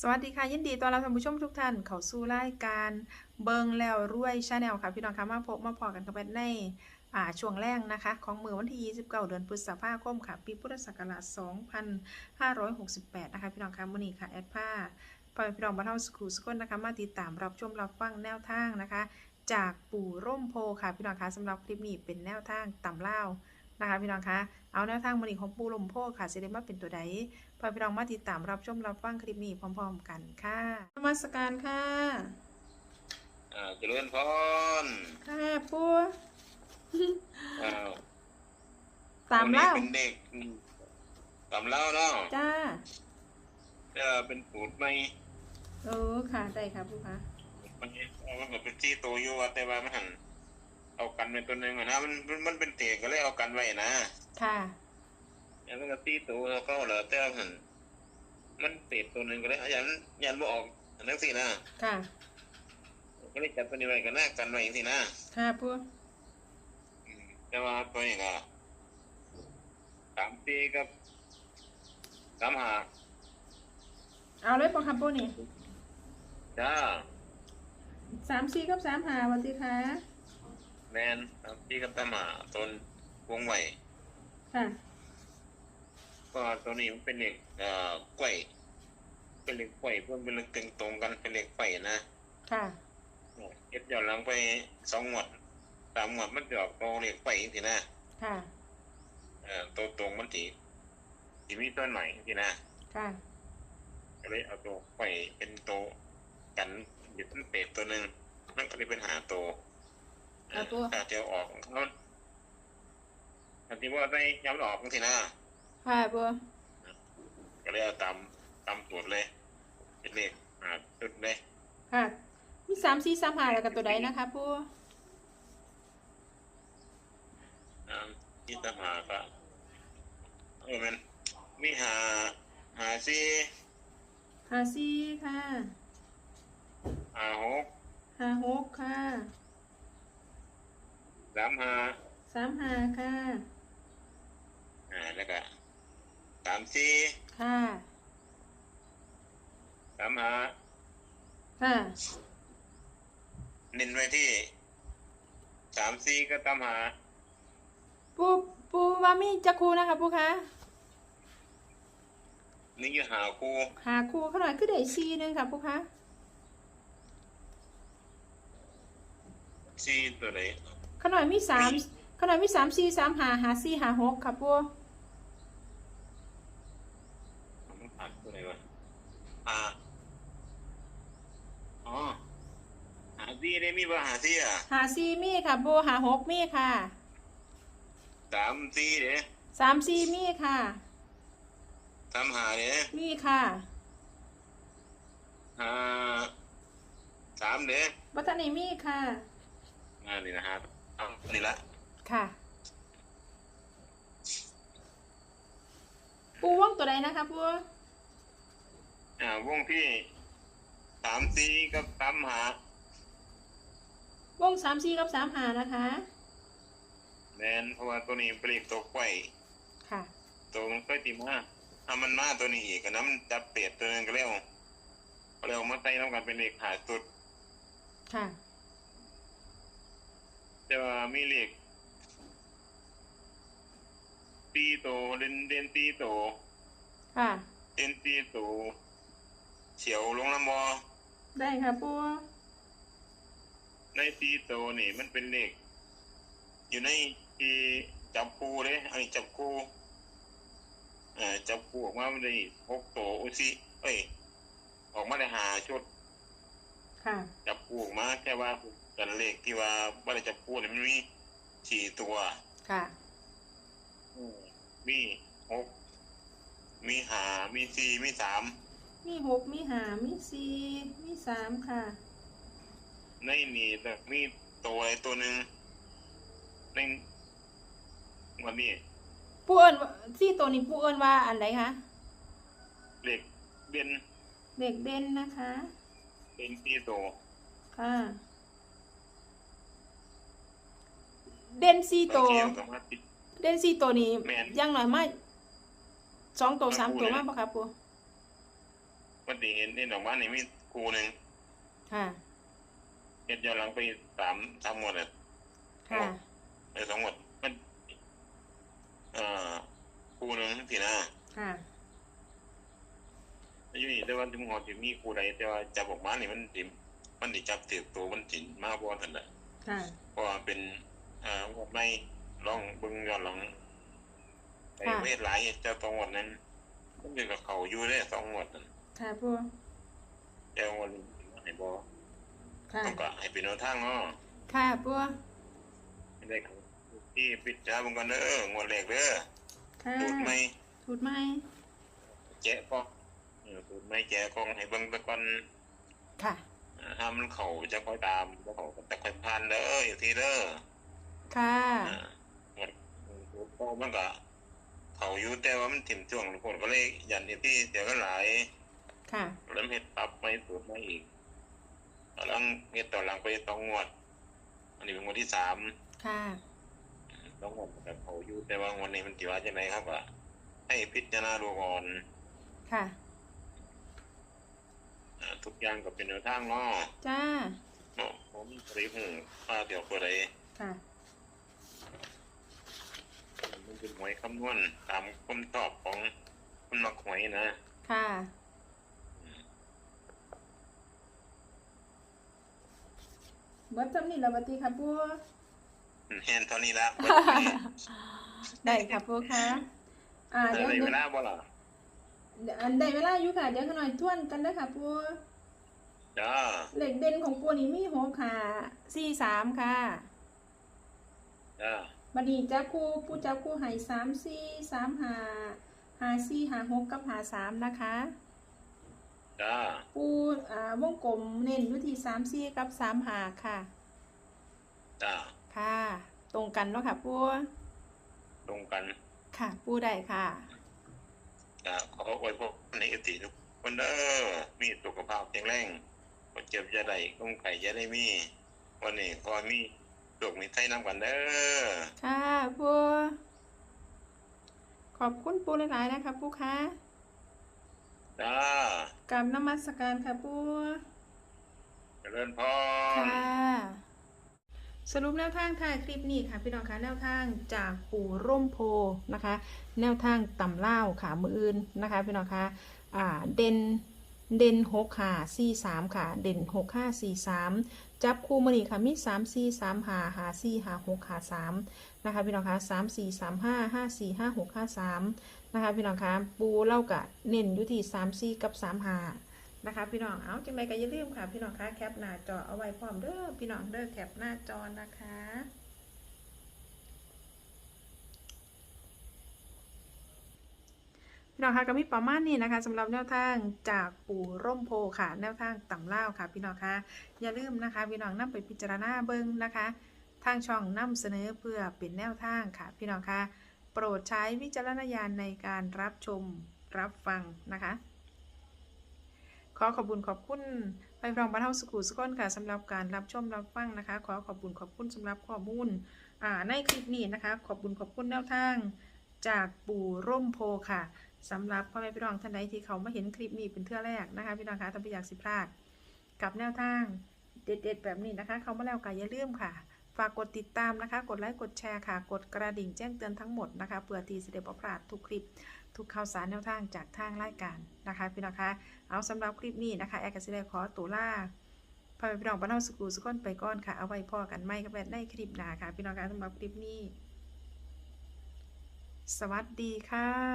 สวัสดีค่ะยินดีต้อนรับท่านผู้ชมทุกท่านเข้าสู่รายการเบิงแล้วรวยชาแนลค่ะพี่น้องคะมาพบมาพอกันกับแพทย์ในอ่าช่วงแรกนะคะ ของมือวันที่ 29 เดือนพฤษภาคมค่ะ ปีพุทธศักราช 2568 นะคะพี่น้องคะมื้อนี้ค่ะแอดผ้าพอพี่น้องบ้านเฮาสกูสกลนะคะมาติดตามรับชมรับฟังแนวทางนะคะ จากปู่ร่มโพค่ะพี่น้องคะสำหรับคลิปนี้เป็นแนวทางต่ำเล่านะคะพี่น้องคะเอาแนวทางมื้อนี้ของปู่ร่มโพค่ะสิได้มาเป็นตัวใด พอพี่น้องมาติดตามรับชมรับฟังคลิปนี้พร้อม ๆ กันค่ะนมัสการค่ะอ่าเจริญพรค่ะปูอ้าวตามเล่าวันนี้เป็นเด็กอืมตามเล่าเนาะจ้าเออเป็นสูตรไม่เออค่ะได้ค่ะปูคะมันเอามันก็เป็นที่โตอยู่ว่าแต่ว่ามันหันเอากันเป็นตัวหนึ่งอะนะมันมันมันเป็นเตะก็เลยเอากันไว้นะค่ะ แล้วมันก็ตีตัวเขาเหรอแต่ว่าหันมันเตะตัวหนึ่งก็เลยยันยันบ่ออกอันนั้นสินะค่ะ ก็เลยจับตัวนี้ไว้กันนะกันไว้สินะค่ะปูอืมแต่ว่าตัวนี้ก็สามปีกับสามหาเอาเลยปะครับปูนี่จ้าสามสี่กับสามหาวันสิคะแมนครับพี่กับตาหมาตนวงไหวค่ะ ก็ตัวนี้มันเป็นเหล็กเอ่อกล้วยเป็นเหล็กกล้วยเพื่อนเป็นเหล็กตึงตรงกันเป็นเหล็กไฟนะค่ะ เก็บย้อนหลังไปสองหมวดสามหมวดมันจะออกโตเหล็กไฟทีนะค่ะ เอ่อตัวตรงมันถีทีมีตัวหน่อยทีนะค่ะ ก็เลยเอาตัวไฟเป็นโตวกันหยุดมันเป็ดตัวหนึ่งนั่นก็เลยเป็นหาโตวเอาตัว ถ้าจะออกแล้วอันที่ว่าได้ย้ำออกทีนะ ค่ะปูก็เลยเอาตามตามตรวจเลย เป็นเลขหาจุดเลยค่ะ มีสามสี่สามหาแล้วกับตัวใดนะคะปูอ่าที่ตามหาก็เออมันมีหาหาสี่หาสี่ค่ะหาหกหาหกค่ะสามหาสามหาค่ะอ่าแล้วก็ สามสี่ค่ะสามหาค่ะ เน้นไว้ที่สามสี่ก็ตามหาปูปูว่ามีจักคูนะคะปูคะนี่อยู่หาคู่หาคูเขาหน่อยคือได้สี่หนึงค่ะปูคะสี่ตัวไหนขนาดมีสามขนาดมีสามสี่สามหาหาสี่หาหกค่ะปัว มันขาดตัวไหนวะหาอ๋อหาสี่ ได้มีป่ะหาสี่อะหาสี่มีค่ะปัวหาหกมีค่ะสามสี่เด้สามสี่มีค่ะ สามหาเด้มีค่ะห้าสามเด้บัตรนี้มีค่ะ อ่านี่นะฮะเอานี่ละค่ะ ปูว่องตัวใดนะคะปัวอ่าวงที่สามสี่กับสามหา ว่องสามสี่กับสามหานะคะ แมนเพราะว่าตัวนี้เป็นเลขตัวไข่ค่ะ ตัวมันก็ตีมาถ้ามันมาตัวนี้อีกก็น้ำจับเปรียดตัวนึงก็เร็วก็เร็วมาใส่น้ำกันเป็นเลขหาสุด ค่ะแต่ว่ามีเลขตีโตวเด่นเด่นตีโตวค่ะเด่นตีโตวเฉียวลงลำบอได้ค่ะปัว ในตีโตวนี่ มันเป็นเลขอยู่ในที่จับคู่เลยอันนี้จับคู่เอ่อจับคู่ออกมามันได้หกโตวอุซิเอ้ย ออกมาได้หาชุดค่ะจับคู่ออกมาแค่ว่ากันเลขที่ว่าว่าได้จับคู่เนี่ยมันมีสี่ตัวค่ะมีหกมีหามีสี่มีสามมีหกมีหามีสี่มีสามค่ะ ในนี่แต่มีตัวไอ้ตัวหนึ่งในวันนี้ปูเอิญสี่ตัวนี้ปูเอิญว่าอันไหนคะเลขเด่นเด็กเด่นนะคะเด่นสี่ตัวค่ะ เด่นสี่ตัวเกี่ยวกับว่าติดเด่นสี่ตัวนี้แม่นยังหน่อยมาสองตัวมาสามคู่ตัวเลยมากปะครับปูวันที่เห็นนี่ออกมานี่มีครูหนึ่งค่ะ เฮ็ดย้อนหลังไปสามสามหมวดอะค่ะ เออสองหมวดมัน เอ่อครูหนึ่งสินะค่ะ อายุนี่แต่ว่าที่มึงหอที่มีครูใดแต่ว่าจับออกมานี่มันสิมันสิจับถือตัวมันสิมาบ่ทันแหละค่ะ เพราะว่าเป็นเอ่อว่าไม่ลองเบิ่งย้อนหลังไปค่ะเวทหลายเจ้าตองหมดนั้นมันอยู่กับเขาอยู่ได้สองหมดนั่นค่ะปูเจ้าวันให้บ่ ค่ะต้องก็ให้เป็นแนวทางเนาะค่ะปูไม่ได้ครับที่ปิดจ้าเบิ่งก่อนเด้องวดแรกเด้อค่ะสูตรไม่ถูดไหมแจะก็เออสูตรไม่แจะกองให้เบิ่งตะก่อนค่ะ อ่าห้ามมันเข้าจะค่อยตามบ่เข้าก็จะค่อยผ่านเด้ออยู่ที่เด้อค่ะ อ่าหมดสูตรเก่ามันก็เข้าอยู่แต่ว่ามันถิ่มช่วงทุกคนก็เลยยันที่ที่เดี๋ยวก็หลาย ค่ะ เริ่มเฮ็ดปรับไม่สูตรไม่อีก กำลังเฮ็ดต่อหลังไปต้องงวด อันนี้เป็นงวดที่สามค่ะต้องงวดแบบเขาอยู่แต่ว่างวดนี้มันสิว่าจังไดครับว่าให้พิจารณาดูก่อนค่ะอ่าทุกอย่างก็เป็นแนวทางเนาะจ้าเนาะผมสิฮู้ว่าเดี๋ยวตัวใดค่ะมันเป็นหวยคำนวณตามความชอบของคนมักหวยนะ ค่ะ เบิดจำนี่ละบัดนี้ค่ะปูแฮนเท่านี้ละเบิดนี้ได้ค่ะปูค่ะ อ่าได้เดี๋ยวเวเดี๋ยวลาบ่ล่ะเดี๋ยวอันได้เวลาอยู่ค่ะ เดี๋ยวกันหน่อยทวนกันเด้อค่ะปูจ้าเหล็กเด่นของปูนี่มีหกค่ะสี่สามค่ะจ้าบัดนี้จับคู่ปูจับคู่ให้สามสี่สามห้าห้าสี่ห้าหกกับห้าสามนะคะ จ้าปูอ่าวงกลมเน้นอยู่ที่สามสี่กับสามห้าค่ะ จ้าค่ะ ตรงกันเนาะค่ะปูตรงกันค่ะ ปูได้ค่ะ จ้าขออวยพรในเอติทุกคนเด้อมีสุขภาพแข็งแรงบ่เจ็บจะได้ก้มไก่จะได้มี วันนี้ขอให้มีโชคมีไทยนํกันเด้อค่ะปูขอบคุณปูหลายๆนะคะปูค่ะ จ้ากราบนมัสการค่ะปูเจริญพรค่ะ สรุปแนวทางถ่ายคลิปนี้ค่ะ พี่น้องคะแนวทางจากปู่ร่มโพนะคะ แนวทางต่ำเล่าวขามืออื่นนะคะ พี่น้องคะอ่าเด่นเด่นหกค่ะสี่สามค่ะ เด่นหกห้าสี่สามจับคู่มือนี้ค่ะมีสามสี่สามหาหาสี่หาหกหาสามนะคะพี่น้องคะสามสี่สามห้าห้าสี่ห้าหกห้าสาม นะคะ พี่น้องคะปูเล่ากะเน้นอยู่ที่สามสี่กับสามหานะคะ พี่น้องเอาจังไรก็อย่าลืมค่ะ พี่น้องคะแคปหน้าจอเอาไว้พร้อมเด้อพี่น้องเด้อแคปหน้าจอนะคะพี่น้องคะก็มีประมาณนี้นะคะสำหรับแนวทางจากปู่ร่มโพค่ะ แนวทางต่ำเล่าค่ะ พี่น้องคะอย่าลืมนะคะ พี่น้องนํไปพิจารณาเบิ้งนะคะ ทางช่องนำเสนอเพื่อเป็นแนวทางค่ะ พี่น้องคะ โปรดใช้วิจารณญาณในการรับชมรับฟังนะคะ ขอขอบคุณขอบคุณไปพรองบ้านเฮาสกูสก้นค่ะสำหรับการรับชมรับฟังนะคะ ขอขอบคุณขอบคุณสำหรับข้อมูลในคลิปนี้นะคะ ขอบคุณขอบคุณแนวทางจากปู่ร่มโพค่ะสำหรับพ่อแม่พี่น้องท่านใดที่เขามาเห็นคลิปนี้เป็นเทื่อแรกนะคะพี่น้องคะถ้าไม่อยากสิพลาดกับแนวทางเด็ดๆแบบนี้นะคะ เขามาแล้วก็อย่าลืมค่ะ ฝากกดติดตามนะคะ กดไลค์ กดแชร์ค่ะ กดกระดิ่งแจ้งเตือนทั้งหมดนะคะ เพื่อที่จะได้บ่พลาดทุกคลิป ทุกข่าวสารแนวทางจากทางรายการนะคะพี่น้องคะ เอาสำหรับคลิปนี้นะคะ แอร์กสิได้ขอตัวล่าพ่อแม่พี่น้องบ้านเฮาสกูสก้นไปก่อนค่ะ เอาไว้พ่อกันไม่กับแบดในคลิปหน้าค่ะ พี่น้องคะสำหรับคลิปนี้ สวัสดีค่ะ